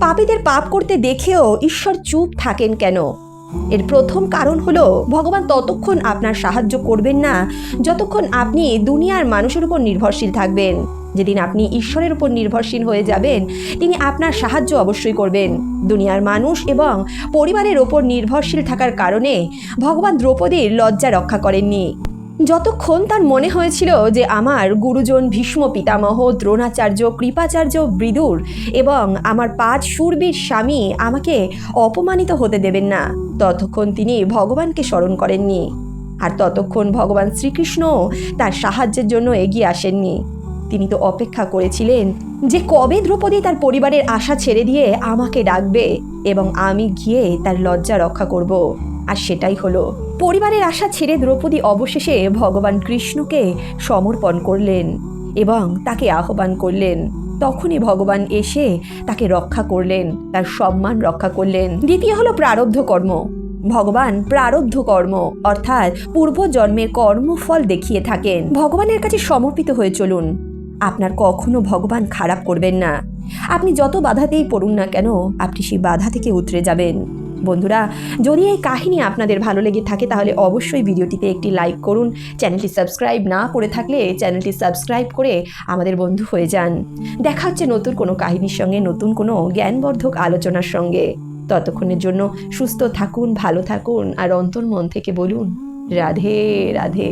পাপীদের পাপ করতে দেখেও ঈশ্বর চুপ থাকেন কেন? এর প্রথম কারণ হলো, ভগবান ততক্ষণ আপনার সাহায্য করবেন না, যতক্ষণ আপনি দুনিয়ার মানুষের উপর নির্ভরশীল থাকবেন। যেদিন আপনি ঈশ্বরের উপর নির্ভরশীল হয়ে যাবেন, তিনি আপনার সাহায্য অবশ্যই করবেন। দুনিয়ার মানুষ এবং পরিবারের ওপর নির্ভরশীল থাকার কারণে ভগবান দ্রৌপদীর লজ্জা রক্ষা করেননি। যতক্ষণ তার মনে হয়েছিল যে আমার গুরুজন ভীষ্ম পিতামহ, দ্রোণাচার্য, কৃপাচার্য বিদুর এবং আমার পাঁচ সুরবীর স্বামী আমাকে অপমানিত হতে দেবেন না, ততক্ষণ তিনি ভগবানকে স্মরণ করেননি। আর ততক্ষণ ভগবান শ্রীকৃষ্ণ তার সাহায্যের জন্য এগিয়ে আসেননি। তিনি তো অপেক্ষা করেছিলেন যে কবে দ্রৌপদী তার পরিবারের আশা ছেড়ে দিয়ে আমাকে ডাকবে এবং আমি গিয়ে তার লজ্জা রক্ষা করব। আর সেটাই হলো। পরিবারের আশা ছেড়ে দ্রৌপদী অবশেষে ভগবান কৃষ্ণকে সমর্পণ করলেন এবং তাকে আহ্বান করলেন। তখনই ভগবান এসে তাকে রক্ষা করলেন, তার সম্মান রক্ষা করলেন। দ্বিতীয় হলো প্রারব্ধ কর্ম। ভগবান প্রারব্ধ কর্ম, অর্থাৎ পূর্বজন্মের কর্মফল দেখিয়ে থাকেন। ভগবানের কাছে সমর্পিত হয়ে চলুন। আপনার কখনো ভগবান খারাপ করবেন না। আপনি যত বাধাতেই পড়ুন না কেন, আপনি সেই বাধা থেকে উতরে যাবেন। বন্ধুরা, যদি এই কাহিনী আপনাদের ভালো লেগে থাকে, তাহলে অবশ্যই ভিডিওটিতে একটি লাইক করুন। চ্যানেলটি সাবস্ক্রাইব না করে থাকলে চ্যানেলটি সাবস্ক্রাইব করে আমাদের বন্ধু হয়ে যান। দেখা হচ্ছে নতুন কোনো কাহিনীর সঙ্গে, নতুন কোনো জ্ঞানবর্ধক আলোচনার সঙ্গে। ততক্ষণের জন্য সুস্থ থাকুন, ভালো থাকুন, আর অন্তর্মন থেকে বলুন, রাধে রাধে।